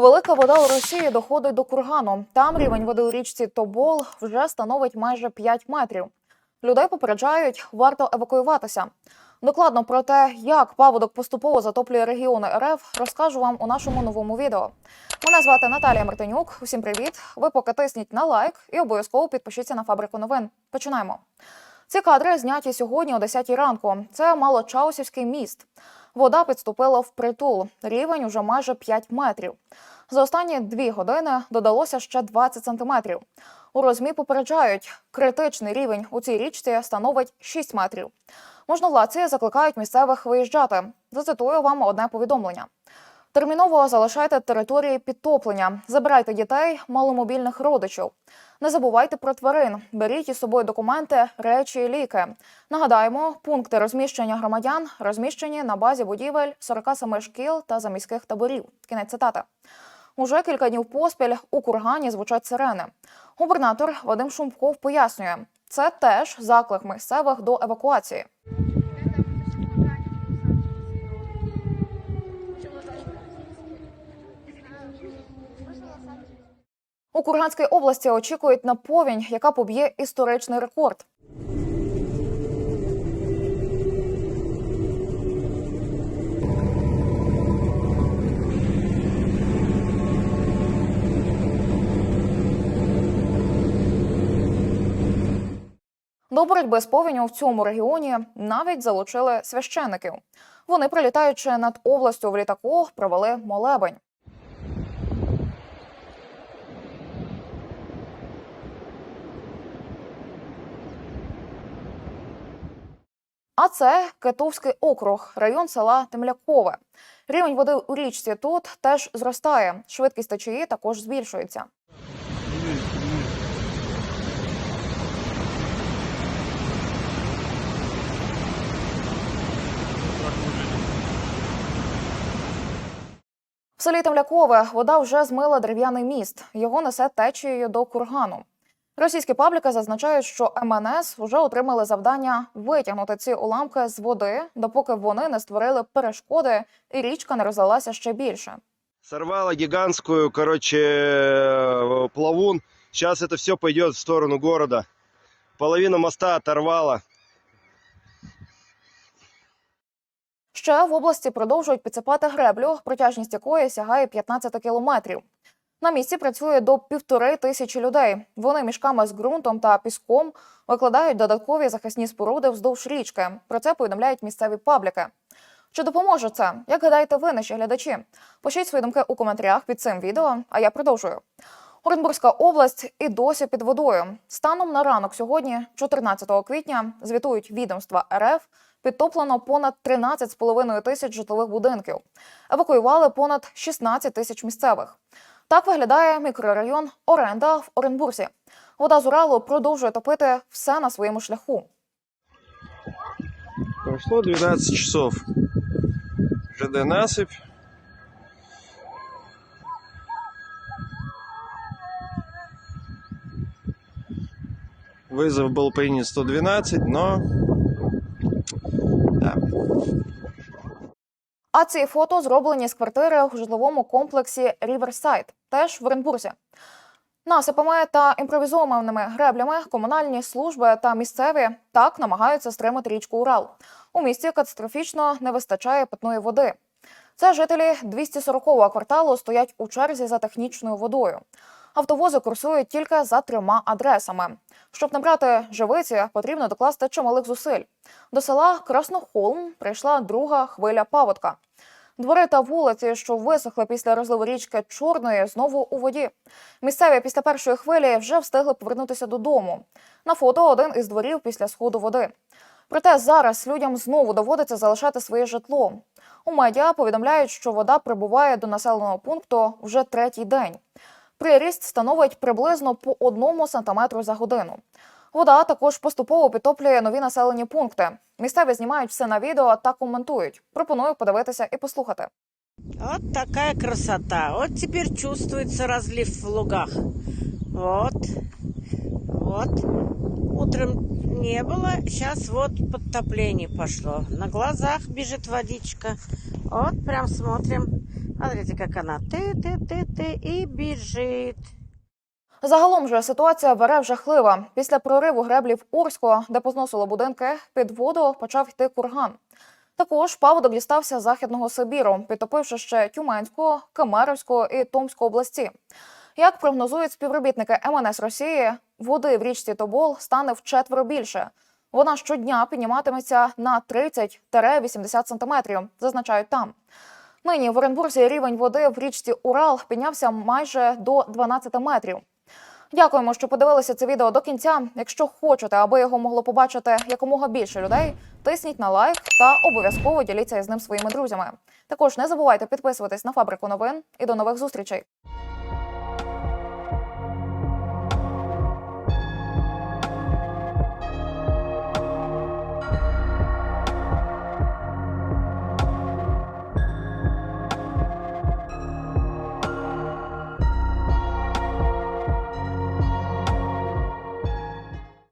Велика вода у Росії доходить до кургану. Там рівень води у річці Тобол вже становить майже 5 метрів. Людей попереджають, варто евакуюватися. Докладно про те, як паводок поступово затоплює регіони РФ, розкажу вам у нашому новому відео. Мене звати Наталія Мартинюк. Усім привіт. Ви поки тисніть на лайк і обов'язково підпишіться на фабрику новин. Починаємо. Ці кадри зняті сьогодні о 10 ранку. Це Малочаусівський міст. Вода підступила в притул. Рівень уже майже 5 метрів. За останні дві години додалося ще 20 сантиметрів. У розмі попереджають, критичний рівень у цій річці становить 6 метрів. Можновладці закликають місцевих виїжджати. Зацитую вам одне повідомлення. Терміново залишайте території підтоплення, забирайте дітей, маломобільних родичів. Не забувайте про тварин, беріть із собою документи, речі і ліки. Нагадаємо, пункти розміщення громадян розміщені на базі будівель 47 шкіл та заміських таборів. Кінець цитати. Уже кілька днів поспіль у кургані звучать сирени. Губернатор Вадим Шумков пояснює, це теж заклик місцевих до евакуації. У Курганській області очікують на повінь, яка поб'є історичний рекорд. До боротьби з повінню в цьому регіоні навіть залучили священиків. Вони, прилітаючи над областю в літаку, провели молебень. А це Кетовський округ, район села Темлякове. Рівень води у річці тут теж зростає. Швидкість течії також збільшується. В селі Темлякове вода вже змила дерев'яний міст. Його несе течією до кургану. Російські пабліки зазначають, що МНС вже отримали завдання витягнути ці уламки з води, допоки вони не створили перешкоди і річка не розлилася ще більше. Сорвала гигантскую, короче, э, плавун. Сейчас это все пойдет в сторону города. Половину моста оторвала. Ще в області продовжують підсипати греблю, протяжність якої сягає 15 кілометрів. На місці працює до півтори тисячі людей. Вони мішками з ґрунтом та піском викладають додаткові захисні споруди вздовж річки. Про це повідомляють місцеві пабліки. Чи допоможе це? Як гадаєте ви, наші глядачі? Пишіть свої думки у коментарях під цим відео, а я продовжую. Оренбурзька область і досі під водою. Станом на ранок сьогодні, 14 квітня, звітують відомства РФ. Підтоплено понад 13,5 тисяч житлових будинків. Евакуювали понад 16 тисяч місцевих. Так виглядає мікрорайон Оренда в Оренбурзі. Вода з Уралу продовжує топити все на своєму шляху. Прошло 12 часов. ЖД насыпь. Вызов был принят 112, но... Да. А ці фото зроблені з квартири у житловому комплексі Ріверсайд, теж в Оренбурзі. Насипами та імпровізованими греблями комунальні служби та місцеві так намагаються стримати річку Урал. У місті катастрофічно не вистачає питної води. Це жителі 240-го кварталу стоять у черзі за технічною водою. Автовози курсують тільки за трьома адресами. Щоб набрати живиці, потрібно докласти чималих зусиль. До села Краснохолм прийшла друга хвиля паводка. Двори та вулиці, що висохли після розливу річки Чорної, знову у воді. Місцеві після першої хвилі вже встигли повернутися додому. На фото один із дворів після сходу води. Проте зараз людям знову доводиться залишати своє житло. У медіа повідомляють, що вода прибуває до населеного пункту вже третій день. Приріст становить приблизно по одному сантиметру за годину. Вода також поступово підтоплює нові населені пункти. Місцеві знімають все на відео та коментують. Пропоную подивитися і послухати. Вот такая красота. Вот теперь чувствуется разлив в лугах. Вот. Вот. Утром не было, сейчас вот подтопление пошло. На глазах бежит водичка. Вот прям смотрим. Смотрите, как она ты-ты-ты-ты и бежит. Загалом же ситуація в РФ жахлива. Після прориву греблі в Урську, де позносило будинки, під воду почав йти курган. Також паводок дістався західного Сибіру, підтопивши ще Тюменську, Кемеровську і Томську області. Як прогнозують співробітники МНС Росії, води в річці Тобол стане вчетверо більше. Вона щодня підніматиметься на 30-80 сантиметрів, зазначають там. Нині в Оренбурзі рівень води в річці Урал піднявся майже до 12 метрів. Дякуємо, що подивилися це відео до кінця. Якщо хочете, аби його могло побачити якомога більше людей, тисніть на лайк та обов'язково діліться із ним своїми друзями. Також не забувайте підписуватись на фабрику новин і до нових зустрічей.